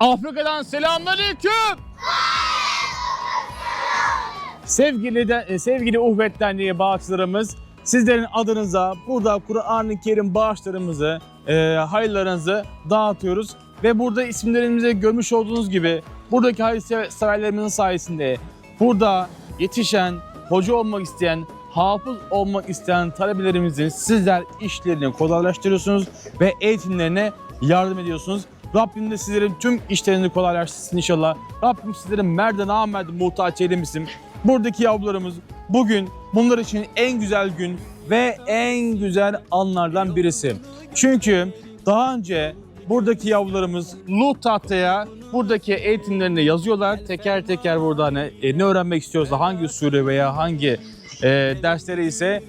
Afrika'dan selamünaleyküm. Sevgili de, e, sevgili Uhvet Derneği bağışlarımız sizlerin adınıza burada Kur'an-ı Kerim bağışlarımızı, e, hayırlarınızı dağıtıyoruz. Ve burada isimlerimizi görmüş olduğunuz gibi buradaki hayırseverlerimizin sayesinde burada yetişen, hoca olmak isteyen, hafız olmak isteyen talebelerimizin sizler işlerini kolaylaştırıyorsunuz ve eğitimlerine yardım ediyorsunuz. Rabbim de sizlerin tüm işlerini kolaylaştırsın inşallah. Rabbim sizlerin merden amerde muhtaç eylemesin. Buradaki yavrularımız bugün bunlar için en güzel gün ve en güzel anlardan birisi. Çünkü daha önce buradaki yavrularımız Lut tahtaya buradaki eğitimlerini yazıyorlar. Teker teker burada hani e, ne öğrenmek istiyorsa hangi sure veya hangi e, dersleri ise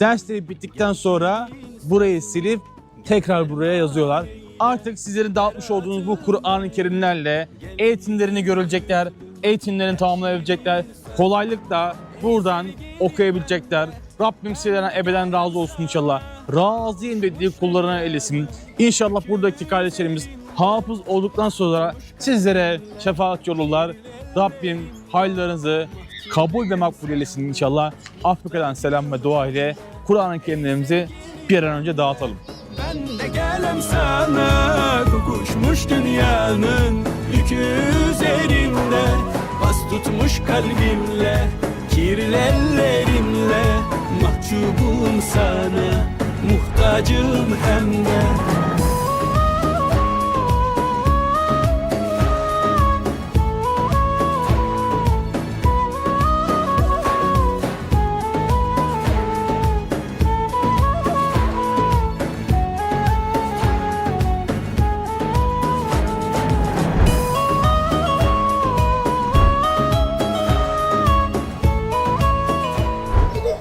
dersleri bittikten sonra burayı silip tekrar buraya yazıyorlar. Artık sizlerin dağıtmış olduğunuz bu Kur'an-ı Kerimlerle eğitimlerini görecekler, eğitimlerini tamamlayabilecekler. Kolaylıkla buradan okuyabilecekler. Rabbim sizlerden ebeden razı olsun inşallah. Razıyım dediği kullarına eylesin. İnşallah buradaki kardeşlerimiz hafız olduktan sonra sizlere şefaat yollar. Rabbim hayırlarınızı kabul ve makbul eylesin inşallah. Afrika'dan selam ve dua ile Kur'an-ı Kerimlerimizi bir an önce dağıtalım. Ben de gelem sana Kokuşmuş dünyanın yükü üzerinde. Bas tutmuş kalbimle Kirli ellerimle. Mahcubum sana Muhtacım hem de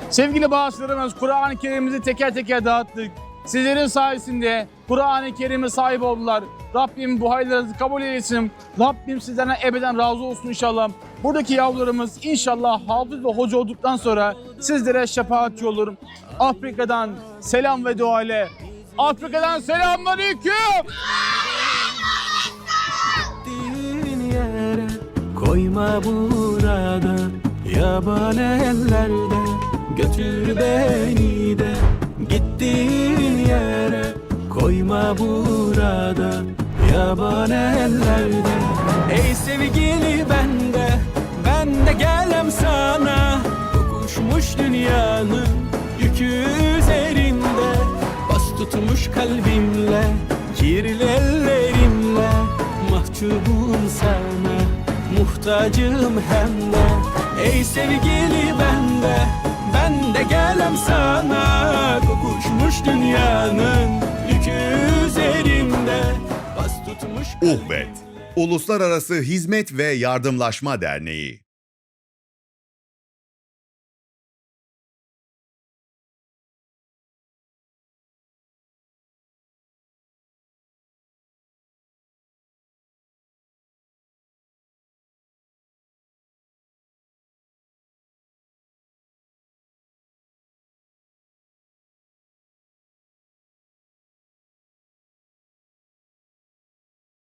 Sevgili bağışlarımız Kur'an-ı Kerim'imizi teker teker dağıttık. Sizlerin sayesinde Kur'an-ı Kerim'e sahip oldular. Rabbim bu hayırlarınızı kabul eylesin. Rabbim sizlerden ebeden razı olsun inşallah. Buradaki yavrularımız inşallah hafız ve hoca olduktan sonra sizlere şefaat olur. Afrika'dan selam ve dua ile. Afrika'dan selamünaleyküm. Koyma burada Yaban ellerde Götür beni de Gittiğin yere. Koyma burada Yaban ellerde. Ey sevgili bende Ben de gelem sana. Kokuşmuş dünyanın Yükü üzerinde. Bas tutmuş kalbimle Kirli ellerimle. Mahcubum sana Muhtacım hem de. Ey sevgili bende Ben de gelem sana. Kokuşmuş dünyanın Yükü üzerimde. Bas tutmuş Uhvet, Uluslararası Hizmet ve Yardımlaşma Derneği.